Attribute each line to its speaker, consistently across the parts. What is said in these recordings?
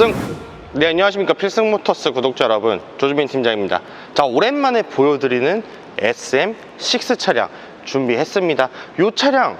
Speaker 1: 필승. 네 안녕하십니까. 필승모터스 구독자 여러분. 조주빈 팀장입니다. 자 오랜만에 보여드리는 SM6 차량 준비했습니다. 이 차량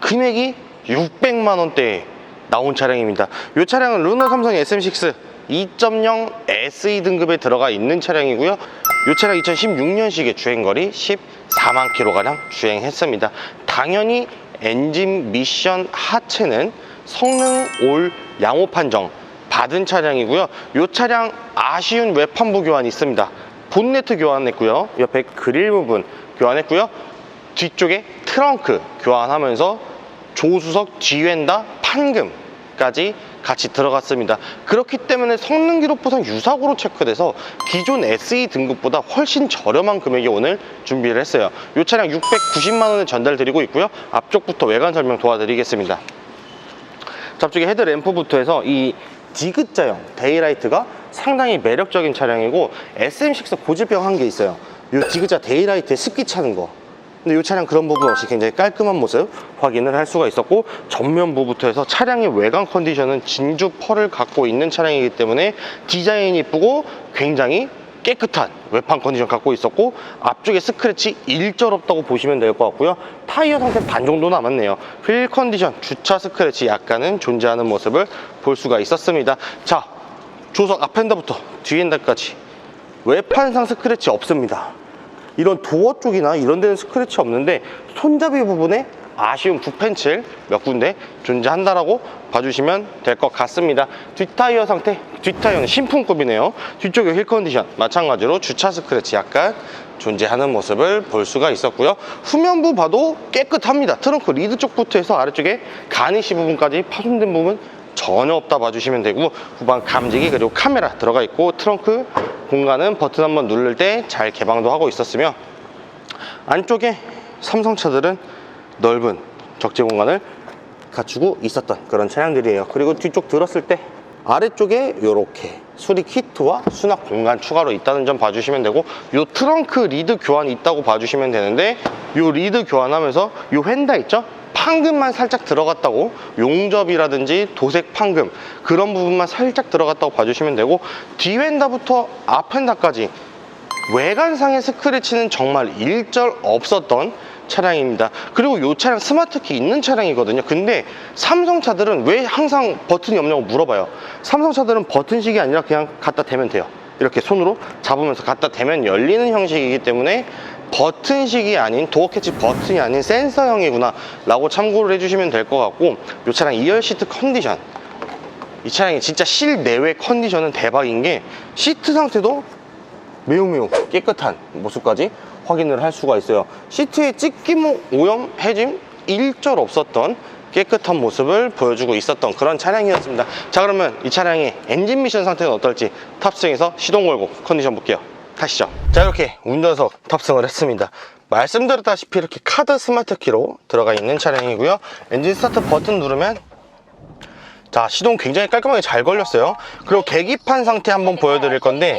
Speaker 1: 금액이 600만원대에 나온 차량입니다. 이 차량은 르노 삼성 SM6 2.0 SE 등급에 들어가 있는 차량이고요. 이 차량 2016년식의 주행거리 14만 킬로가량 주행했습니다. 당연히 엔진 미션 하체는 성능 올 양호 판정 받은 차량이고요. 이 차량 아쉬운 외판부 교환이 있습니다. 본네트 교환했고요. 옆에 그릴 부분 교환했고요. 뒤쪽에 트렁크 교환하면서 조수석 뒤엔다 판금까지 같이 들어갔습니다. 그렇기 때문에 성능 기록 보상 유사고로 체크돼서 기존 SE 등급보다 훨씬 저렴한 금액에 오늘 준비를 했어요. 이 차량 690만 원에 전달드리고 있고요. 앞쪽부터 외관 설명 도와드리겠습니다. 앞쪽에 헤드램프부터 해서 이 디귿자형 데이라이트가 상당히 매력적인 차량이고 SM6 고질병 한 게 있어요. 이 디귿자 데이라이트에 습기 차는 거. 근데 이 차량 그런 부분 없이 굉장히 깔끔한 모습 확인을 할 수가 있었고 전면부부터 해서 차량의 외관 컨디션은 진주 펄을 갖고 있는 차량이기 때문에 디자인이 이쁘고 굉장히 깨끗한 외판 컨디션 갖고 있었고 앞쪽에 스크래치 일절 없다고 보시면 될 것 같고요. 타이어 상태 반 정도 남았네요. 휠 컨디션 주차 스크래치 약간은 존재하는 모습을 볼 수가 있었습니다. 자 조석 앞엔더부터 뒤엔더까지 외판상 스크래치 없습니다. 이런 도어 쪽이나 이런 데는 스크래치 없는데 손잡이 부분에 아쉬운 붓펜칠 몇 군데 존재한다라고 봐주시면 될 것 같습니다. 뒷타이어 상태, 뒷타이어는 신품급이네요. 뒤쪽에 휠 컨디션 마찬가지로 주차 스크래치 약간 존재하는 모습을 볼 수가 있었고요. 후면부 봐도 깨끗합니다. 트렁크 리드 쪽부터 해서 아래쪽에 가니시 부분까지 파손된 부분 전혀 없다 봐주시면 되고 후방 감지기 그리고 카메라 들어가 있고 트렁크 공간은 버튼 한번 누를 때 잘 개방도 하고 있었으며 안쪽에 삼성차들은 넓은 적재 공간을 갖추고 있었던 그런 차량들이에요 그리고 뒤쪽 들었을 때 아래쪽에 이렇게 수리 키트와 수납 공간 추가로 있다는 점 봐주시면 되고 이 트렁크 리드 교환이 있다고 봐주시면 되는데 이 리드 교환하면서 이 휀다 있죠? 판금만 살짝 들어갔다고 용접이라든지 도색 판금 그런 부분만 살짝 들어갔다고 봐주시면 되고 뒤엔다부터 앞엔다까지 외관상의 스크래치는 정말 일절 없었던 차량입니다. 그리고 이 차량 스마트키 있는 차량이거든요. 근데 삼성 차들은 왜 항상 버튼이 없냐고 물어봐요. 삼성 차들은 버튼식이 아니라 그냥 갖다 대면 돼요. 이렇게 손으로 잡으면서 갖다 대면 열리는 형식이기 때문에 버튼식이 아닌 도어 캐치 버튼이 아닌 센서형이구나 라고 참고를 해주시면 될 것 같고 이 차량 2열 시트 컨디션 이 차량이 진짜 실내외 컨디션은 대박인 게 시트 상태도 매우 매우 깨끗한 모습까지 확인을 할 수가 있어요. 시트에 찢김, 오염, 해짐 일절 없었던 깨끗한 모습을 보여주고 있었던 그런 차량이었습니다. 자 그러면 이 차량의 엔진 미션 상태는 어떨지 탑승해서 시동 걸고 컨디션 볼게요. 타시죠. 자 이렇게 운전석 탑승을 했습니다. 말씀드렸다시피 이렇게 카드 스마트 키로 들어가 있는 차량이고요. 엔진 스타트 버튼 누르면 자 시동 굉장히 깔끔하게 잘 걸렸어요. 그리고 계기판 상태 한번 보여드릴 건데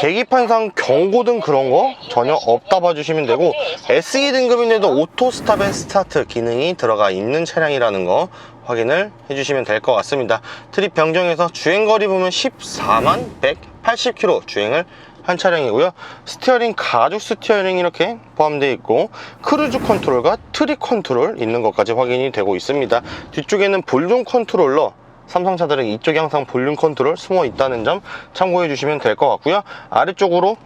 Speaker 1: 계기판상 경고등 그런 거 전혀 없다 봐주시면 되고 SE 등급인데도 오토 스탑 앤 스타트 기능이 들어가 있는 차량이라는 거 확인을 해주시면 될 것 같습니다. 트립 변경해서 주행거리 보면 14만 180km 주행을 한 차량이고요. 스티어링 가죽 스티어링 이렇게 포함되어 있고 크루즈 컨트롤과 트립 컨트롤 있는 것까지 확인이 되고 있습니다. 뒤쪽에는 볼륨 컨트롤러 삼성차들은 이쪽에 항상 볼륨 컨트롤 숨어 있다는 점 참고해 주시면 될 것 같고요. 아래쪽으로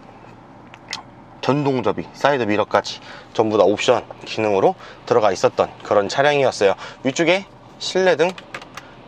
Speaker 1: 전동접이 사이드 미러까지 전부 다 옵션 기능으로 들어가 있었던 그런 차량이었어요. 위쪽에 실내등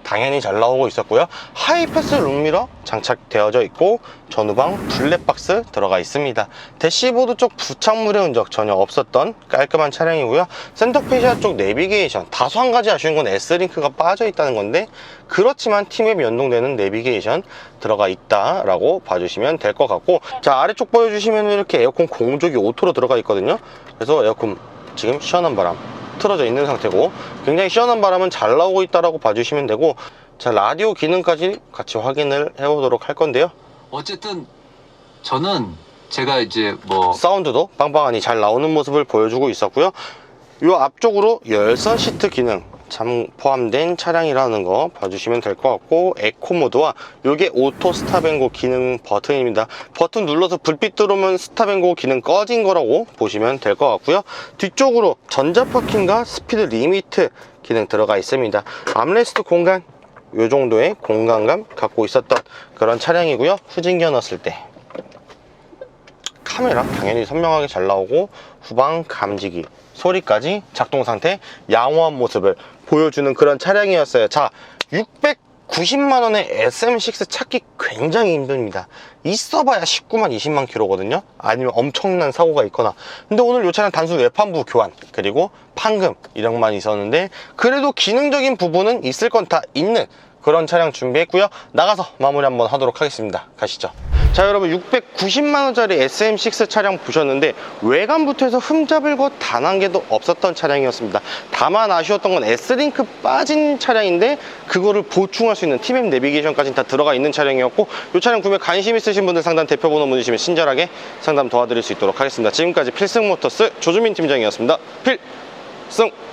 Speaker 1: 당연히 잘 나오고 있었고요. 하이패스 룸미러 장착되어져 있고 전후방 블랙박스 들어가 있습니다. 대시보드 쪽 부착물의 흔적 전혀 없었던 깔끔한 차량이고요. 센터페시아 쪽 내비게이션 다소 한 가지 아쉬운 건 S링크가 빠져 있다는 건데 그렇지만 팀앱 연동되는 내비게이션 들어가 있다라고 봐주시면 될 것 같고 자 아래쪽 보여주시면 이렇게 에어컨 공조기 오토로 들어가 있거든요. 그래서 에어컨 지금 시원한 바람 틀어져 있는 상태고 굉장히 시원한 바람은 잘 나오고 있다라고 봐주시면 되고 자 라디오 기능까지 같이 확인을 해보도록 할 건데요.
Speaker 2: 어쨌든 저는 제가 이제 뭐
Speaker 1: 사운드도 빵빵하니 잘 나오는 모습을 보여주고 있었고요. 이 앞쪽으로 열선 시트 기능 참 포함된 차량이라는 거 봐주시면 될 것 같고 에코 모드와 이게 오토 스탑앤고 기능 버튼입니다. 버튼 눌러서 불빛 들어오면 스탑앤고 기능 꺼진 거라고 보시면 될 것 같고요. 뒤쪽으로 전자 파킹과 스피드 리미트 기능 들어가 있습니다. 암레스트 공간 이 정도의 공간감 갖고 있었던 그런 차량이고요. 후진겨 넣었을 때 카메라 당연히 선명하게 잘 나오고 후방 감지기 소리까지 작동 상태 양호한 모습을 보여주는 그런 차량이었어요. 자 690만 원의 SM6 찾기 굉장히 힘듭니다. 있어봐야 19만 20만 킬로거든요. 아니면 엄청난 사고가 있거나. 근데 오늘 이 차량 단순 외판부 교환 그리고 판금 이런만 있었는데 그래도 기능적인 부분은 있을 건 다 있는 그런 차량 준비했고요. 나가서 마무리 한번 하도록 하겠습니다. 가시죠 자 여러분 690만원짜리 SM6 차량 보셨는데 외관부터 해서 흠잡을 것단한 개도 없었던 차량이었습니다. 다만 아쉬웠던 건 S링크 빠진 차량인데 그거를 보충할 수 있는 TMM 내비게이션까지 다 들어가 있는 차량이었고 이 차량 구매 관심 있으신 분들 상담 대표번호 문의주시면 친절하게 상담 도와드릴 수 있도록 하겠습니다. 지금까지 필승모터스 조주민 팀장이었습니다. 필승